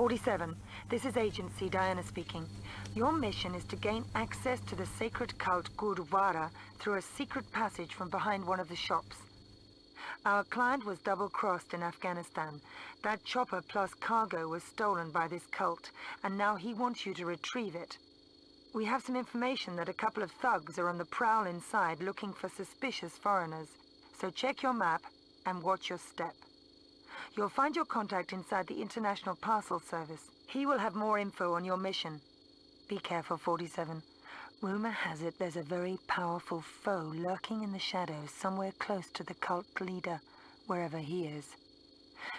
47. This is Agency Diana speaking. Your mission is to gain access to the sacred cult Gurdwara through a secret passage from behind one of the shops. Our client was double-crossed in Afghanistan. That chopper plus cargo was stolen by this cult, and now he wants you to retrieve it. We have some information that a couple of thugs are on the prowl inside looking for suspicious foreigners. So check your map and watch your step. You'll find your contact inside the International Parcel Service. He will have more info on your mission. Be careful, 47. Rumor has it there's a very powerful foe lurking in the shadows somewhere close to the cult leader, wherever he is.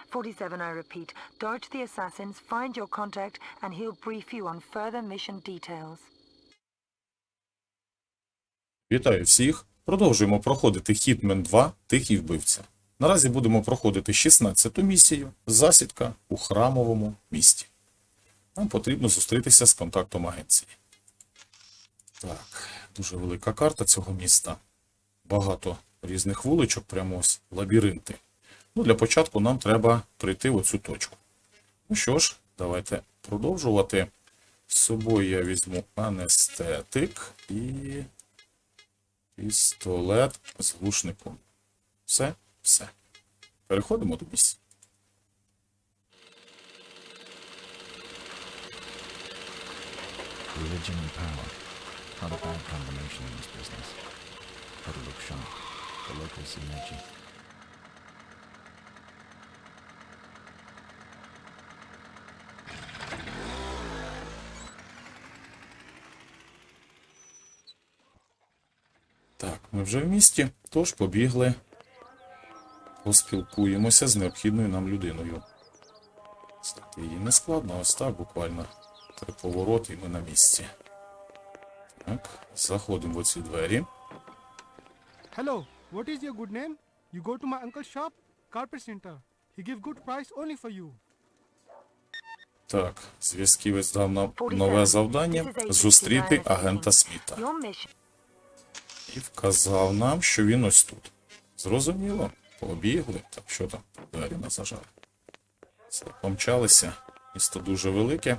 47, I repeat, dodge the assassins, find your contact, and he'll brief you on further mission details. Вітаю всіх! Продовжуємо проходити Hitman 2 Тихий вбивця. Наразі будемо проходити 16-ту місію Засідка у храмовому місті. Нам потрібно зустрітися з контактом агенції. Так, дуже велика карта цього міста. Багато різних вуличок, прямо ось лабіринти. Ну, для початку нам треба прийти в оцю точку. Ну що ж, давайте продовжувати. З собою я візьму анестетик і Пістолет з глушником. Все, все. Переходимо до місця. Religion and power. Not a bad combination in this business. Gotta look sharp. The locals seem edgy. Так, ми вже в місті, тож побігли. Поспілкуємося з необхідною нам людиною. Знайти її не складно, ось так, буквально три повороти і ми на місці. Так, заходимо в оці двері. Hello, what is your good name? You go to my uncle's shop, Carpet Center. He give good price only for you. Так, зв'язківець дав нам нове завдання зустріти агента Сміта. І вказав нам, що він ось тут. Зрозуміло? Побігли. Так, що там? Двері нас зажали. Все, помчалися. Місто дуже велике.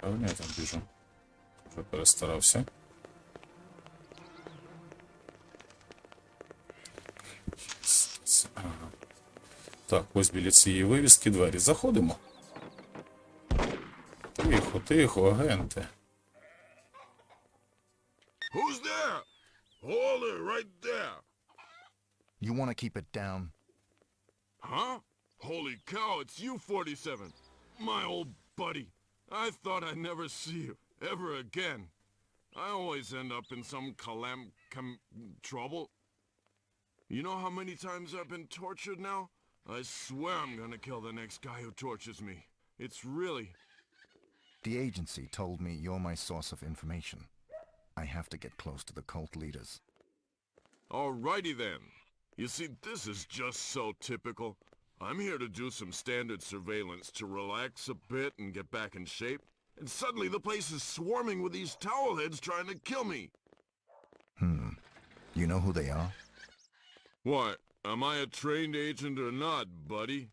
Правильно я. Ага. Так, ось біля цієї вивіски двері. Заходимо. Тихо, тихо, агенте. Who's there? Hold right there. You want to keep it down? Huh? Holy cow, it's you, 47. My old buddy. I thought I'd never see you, ever again. I always end up in some calam... com... trouble. You know how many times I've been tortured now? I swear I'm gonna kill the next guy who tortures me. It's really... The agency told me you're my source of information. I have to get close to the cult leaders. Alrighty then. You see, this is just so typical. I'm here to do some standard surveillance to relax a bit and get back in shape. And suddenly the place is swarming with these towelheads trying to kill me. Hmm. You know who they are? What? Am I a trained agent or not, buddy?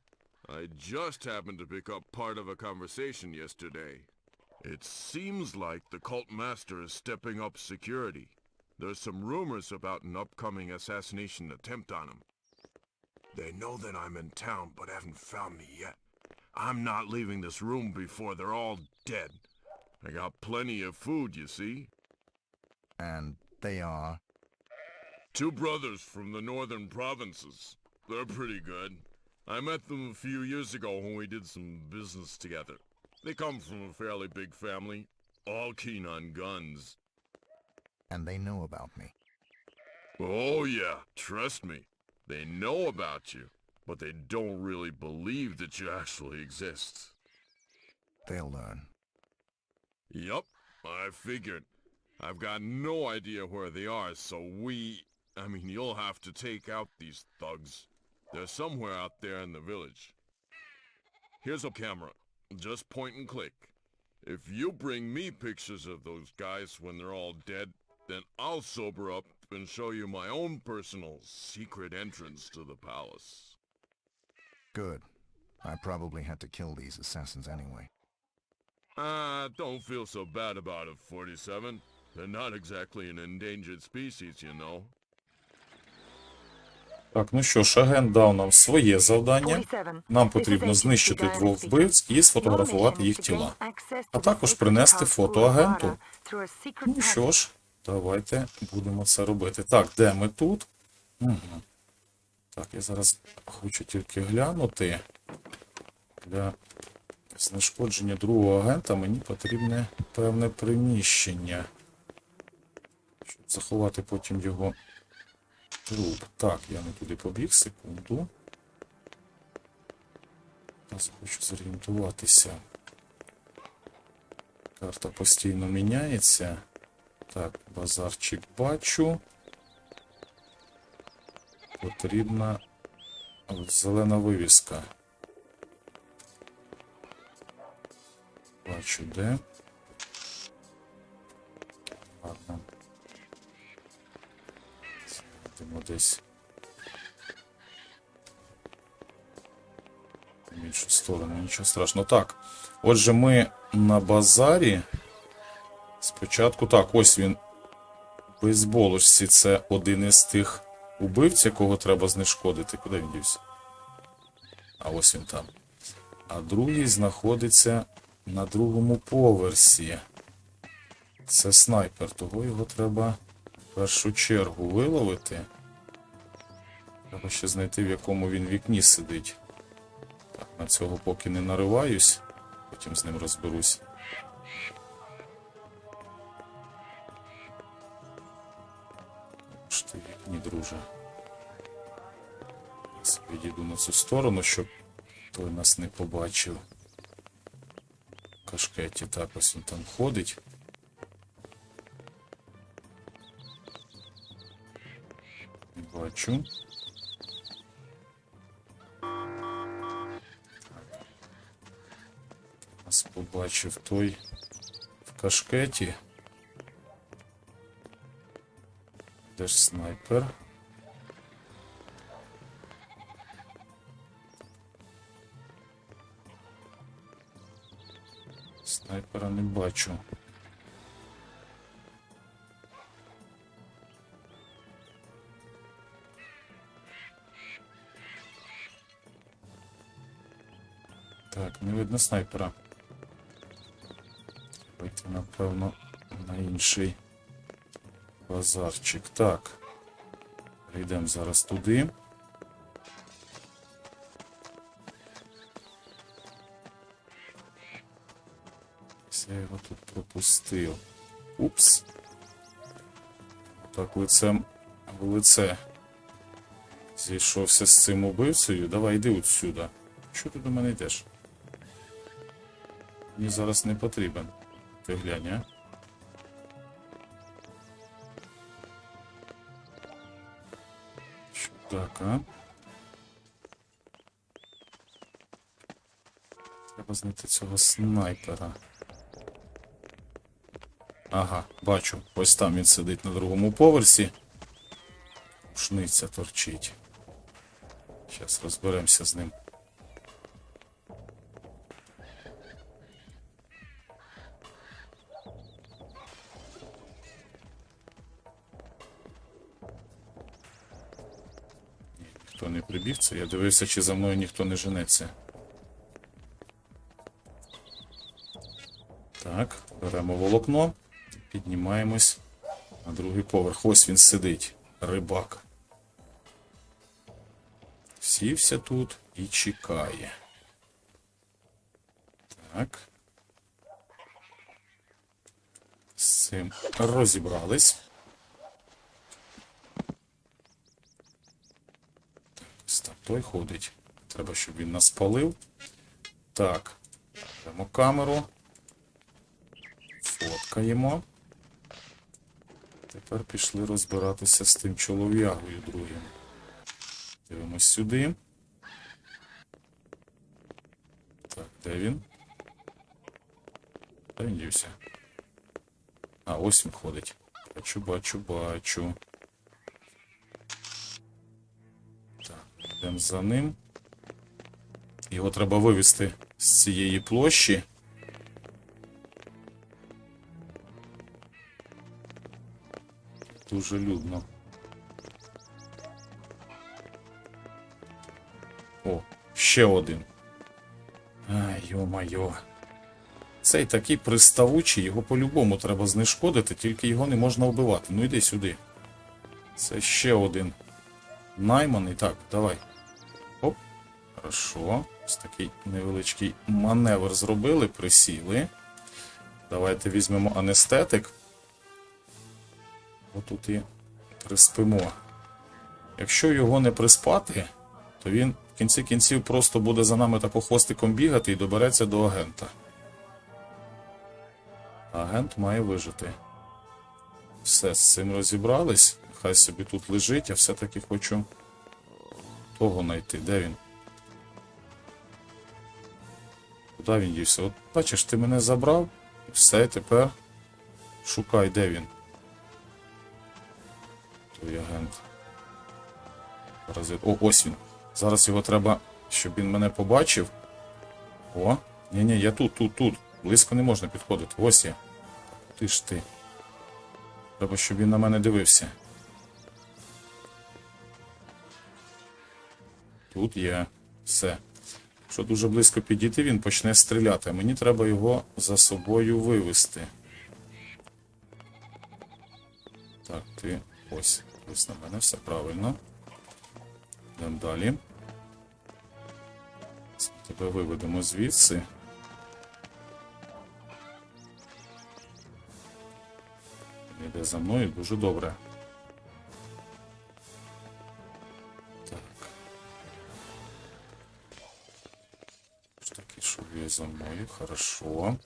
I just happened to pick up part of a conversation yesterday. It seems like the cult master is stepping up security. There's some rumors about an upcoming assassination attempt on him. They know that I'm in town, but haven't found me yet. I'm not leaving this room before they're all dead. I got plenty of food, you see. And they are... Two brothers from the northern provinces. They're pretty good. I met them a few years ago when we did some business together. They come from a fairly big family, all keen on guns. and they know about me. Oh yeah, trust me. They know about you, but they don't really believe that you actually exist. They'll learn. Yup, I figured. I've got no idea where they are, so we... I mean, you'll have to take out these thugs. They're somewhere out there in the village. Here's a camera. Just point and click. If you bring me pictures of those guys when they're all dead, then I'll sober up and show you my own personal secret entrance to the palace. Good. I probably had to kill these assassins anyway. Ah, don't feel so bad about it, 47. They're not exactly an endangered species, you know. Так, ну що ж, агент дав нам своє завдання. Нам потрібно знищити двох вбивць і сфотографувати їх тіла. А також принести фото агенту. Ну що ж, давайте будемо це робити. Так, де ми тут? Угу. Так, я зараз хочу тільки глянути. Для знешкодження другого агента мені потрібне певне приміщення. Щоб заховати потім його труп. Так, я не туди побіг, секунду. Зараз хочу зорієнтуватися. Карта постійно міняється. Так, базарчик бачу. Потрібна зелена вивіска. Бачу де. Десь. В іншу сторону, нічого страшного. Так. Отже, ми на базарі. Спочатку так, ось він. Бейсболочці це один із тих убивць, якого треба знешкодити. Куди він дівся? А ось він там. А другий знаходиться на другому поверсі. Це снайпер, того його треба в першу чергу виловити. Треба ще знайти, в якому він вікні сидить. Так, на цього поки не нариваюсь, потім з ним розберусь. Ти вікні, друже. Зараз Відійду на цю сторону, щоб той нас не побачив. Кашкеті так ось він там ходить. Не Бачу. Побачив той в кашкеті. Де ж снайпер? Снайпера не бачу. Так, не видно снайпера. Напевно, на інший базарчик. Так. Прийдемо зараз туди. Я його тут пропустив. Упс. Так, лицем в лице. Зійшовся з цим убивцею. Давай йди отсюди. Що ти до мене йдеш? Мені зараз не потрібен. Ти глянь, а? Так, а? Треба знайти цього снайпера. Ага, бачу. Ось там він сидить на другому поверсі. Шниця торчить. Зараз розберемося з ним. Не я дивився, чи за мною ніхто не женеться. Так, беремо волокно, піднімаємось на другий поверх. Ось він сидить, рибак. Сівся тут і чекає. Так. З цим розібрались. Ось там той ходить. Треба, щоб він нас палив. Так. Беремо камеру. Фоткаємо. Тепер пішли розбиратися з тим чолов'ягою другим. Дивимось сюди. Так, де він? Де він дівся? А, ось він ходить. Бачу, бачу, бачу. Йдемо за ним. Його треба вивести з цієї площі. Дуже людно. О, ще один. Ай, йо-майо. Цей такий приставучий, його по-любому треба знешкодити, тільки його не можна вбивати. Ну йди сюди. Це ще один. Найманий. Так, давай. Хорошо. Ось такий невеличкий маневр зробили, присіли. Давайте візьмемо анестетик. Отут і приспимо. Якщо його не приспати, то він в кінці кінців просто буде за нами тако хвостиком бігати і добереться до агента. Агент має вижити. Все, з цим розібрались. Хай собі тут лежить, я все-таки хочу того знайти. Де він? Куди він дівся? От бачиш, ти мене забрав, і все, тепер шукай, де він. Той агент. Паразит. О, ось він. Зараз його треба, щоб він мене побачив. О, ні-ні, я тут, тут, тут. Близько не можна підходити. Ось я. Ти ж ти. Треба, щоб він на мене дивився. Тут є все. Якщо дуже близько підійти, він почне стріляти. Мені треба його за собою вивести. Так, ти ось. Ось на мене, все правильно. Йдемо далі. Тебе виведемо звідси. Він Йде за мною дуже добре. Ж таки, що є за мной. хорошо.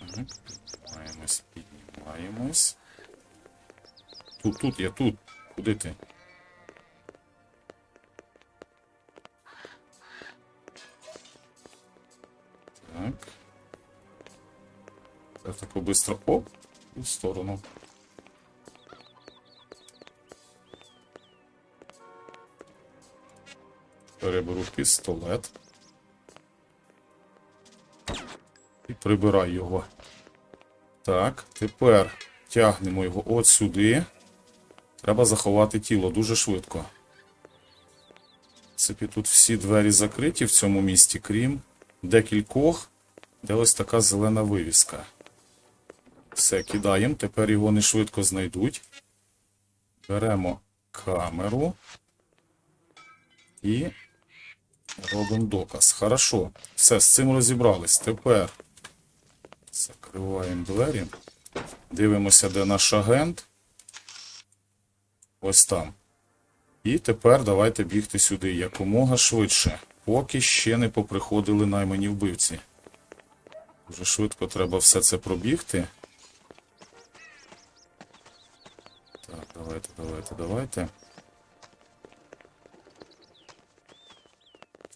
Мгм. Піднімаємось. Тут, тут, я тут. Куди ти? Быстро. Оп, і в сторону. Переберу пістолет. І прибираю його. Так, тепер тягнемо його от сюди. Треба заховати тіло дуже швидко. В тут всі двері закриті в цьому місті, крім декількох, де ось така зелена вивіска. Все, кидаємо. Тепер його не швидко знайдуть. Беремо камеру і робимо доказ. Хорошо. Все, з цим розібрались. Тепер закриваємо двері. Дивимося, де наш агент. Ось там. І тепер давайте бігти сюди якомога швидше, поки ще не поприходили наймані вбивці. Дуже швидко треба все це пробігти. Давайте, давайте, давайте.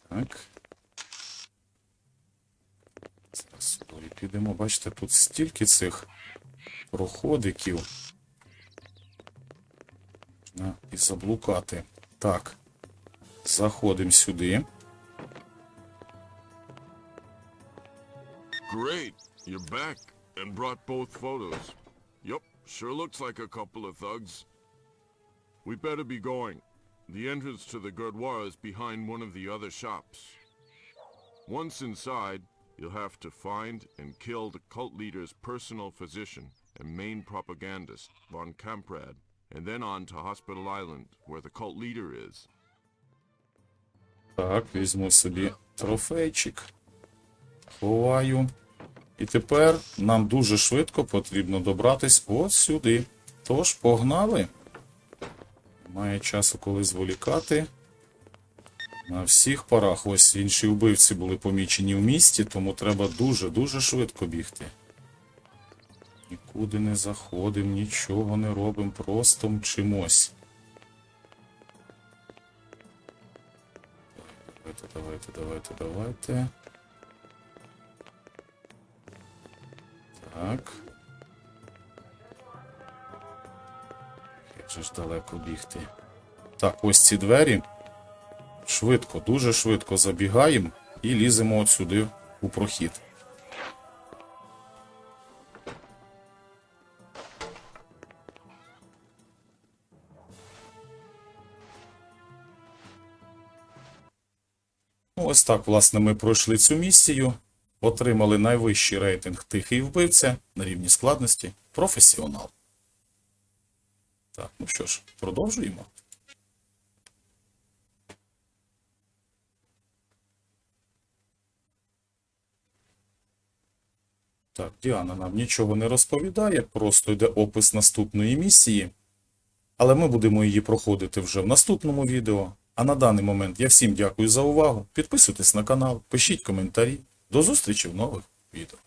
Так. Зараз сюди підемо. Бачите, тут стільки цих проходиків. Можна і заблукати. Так. Заходимо сюди. Great, you're back and brought both photos. Yup, sure looks like a couple of thugs. We better be going. The entrance to the Gurdwara is behind one of the other shops. Once inside, you'll have to find and kill the cult leader's personal physician and main propagandist, von Kamprad, and then on to Hospital Island, where the cult leader is. Так, візьму собі трофейчик. Ховаю. І тепер нам дуже швидко потрібно добратись ось сюди. Тож, погнали. Має часу коли зволікати. На всіх парах ось інші вбивці були помічені в місті, тому треба дуже-дуже швидко бігти. Нікуди не заходимо, нічого не робимо, просто мчимось. Давайте, давайте, давайте, давайте. Так. Ж далеко бігти. Так, ось ці двері. Швидко, дуже швидко забігаємо і ліземо от сюди у прохід. Ну, Ось так, власне, ми пройшли цю місію, отримали найвищий рейтинг тихий вбивця на рівні складності професіонал. Так, ну що ж, продовжуємо. Так, Діана нам нічого не розповідає, просто йде опис наступної місії. Але ми будемо її проходити вже в наступному відео. А на даний момент я всім дякую за увагу. Підписуйтесь на канал, пишіть коментарі. До зустрічі в нових відео.